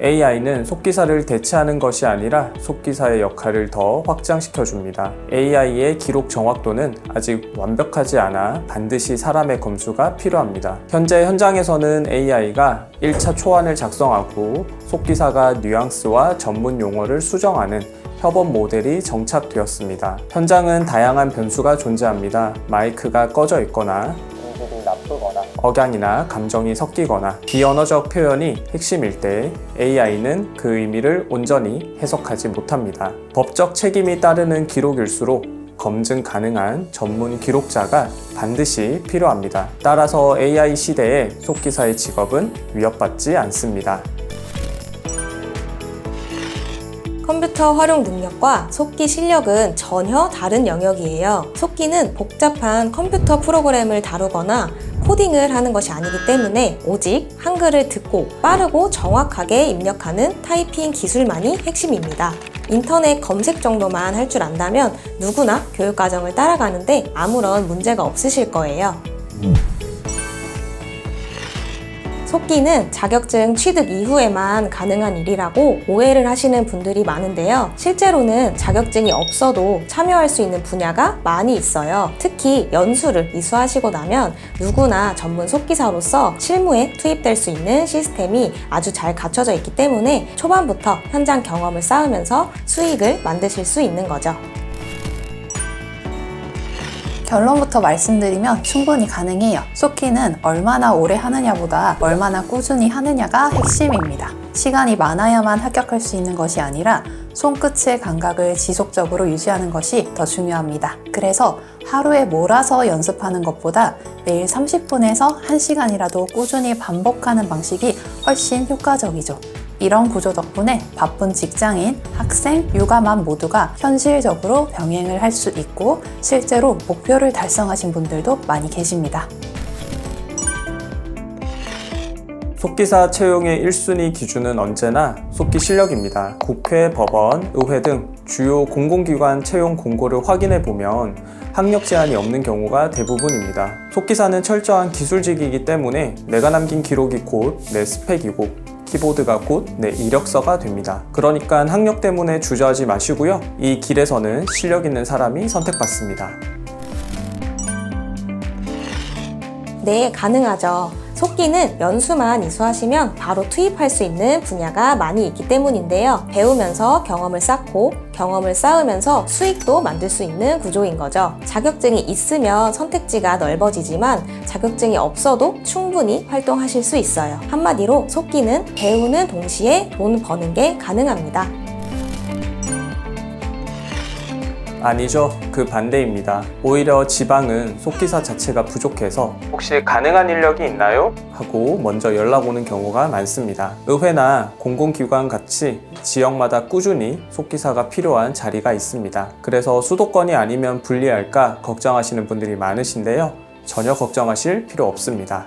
AI는 속기사를 대체하는 것이 아니라 속기사의 역할을 더 확장시켜 줍니다. AI의 기록 정확도는 아직 완벽하지 않아 반드시 사람의 검수가 필요합니다. 현재 현장에서는 AI가 1차 초안을 작성하고 속기사가 뉘앙스와 전문 용어를 수정하는 협업 모델이 정착되었습니다. 현장은 다양한 변수가 존재합니다. 마이크가 꺼져 있거나 억양이나 감정이 섞이거나 비언어적 표현이 핵심일 때 AI는 그 의미를 온전히 해석하지 못합니다. 법적 책임이 따르는 기록일수록 검증 가능한 전문 기록자가 반드시 필요합니다. 따라서 AI 시대의 속기사의 직업은 위협받지 않습니다. 컴퓨터 활용 능력과 속기 실력은 전혀 다른 영역이에요. 속기는 복잡한 컴퓨터 프로그램을 다루거나 코딩을 하는 것이 아니기 때문에 오직 한글을 듣고 빠르고 정확하게 입력하는 타이핑 기술만이 핵심입니다. 인터넷 검색 정도만 할 줄 안다면 누구나 교육과정을 따라가는데 아무런 문제가 없으실 거예요. 속기는 자격증 취득 이후에만 가능한 일이라고 오해를 하시는 분들이 많은데요. 실제로는 자격증이 없어도 참여할 수 있는 분야가 많이 있어요. 특히 연수를 이수하시고 나면 누구나 전문 속기사로서 실무에 투입될 수 있는 시스템이 아주 잘 갖춰져 있기 때문에 초반부터 현장 경험을 쌓으면서 수익을 만드실 수 있는 거죠. 결론부터 말씀드리면 충분히 가능해요. 쏟기는 얼마나 오래 하느냐보다 얼마나 꾸준히 하느냐가 핵심입니다. 시간이 많아야만 합격할 수 있는 것이 아니라 손끝의 감각을 지속적으로 유지하는 것이 더 중요합니다. 그래서 하루에 몰아서 연습하는 것보다 매일 30분에서 1시간이라도 꾸준히 반복하는 방식이 훨씬 효과적이죠. 이런 구조 덕분에 바쁜 직장인, 학생, 육아맘 모두가 현실적으로 병행을 할 수 있고 실제로 목표를 달성하신 분들도 많이 계십니다. 속기사 채용의 1순위 기준은 언제나 속기 실력입니다. 국회, 법원, 의회 등 주요 공공기관 채용 공고를 확인해 보면 학력 제한이 없는 경우가 대부분입니다. 속기사는 철저한 기술직이기 때문에 내가 남긴 기록이 곧 내 스펙이고 키보드가 곧 내 이력서가 됩니다. 그러니까 학력 때문에 주저하지 마시고요. 이 길에서는 실력 있는 사람이 선택받습니다. 네, 가능하죠. 속기는 연수만 이수하시면 바로 투입할 수 있는 분야가 많이 있기 때문인데요. 배우면서 경험을 쌓고 경험을 쌓으면서 수익도 만들 수 있는 구조인 거죠. 자격증이 있으면 선택지가 넓어지지만 자격증이 없어도 충분히 활동하실 수 있어요. 한마디로 속기는 배우는 동시에 돈 버는 게 가능합니다. 아니죠. 그 반대입니다. 오히려 지방은 속기사 자체가 부족해서 혹시 가능한 인력이 있나요? 하고 먼저 연락 오는 경우가 많습니다. 의회나 공공기관 같이 지역마다 꾸준히 속기사가 필요한 자리가 있습니다. 그래서 수도권이 아니면 불리할까 걱정하시는 분들이 많으신데요. 전혀 걱정하실 필요 없습니다.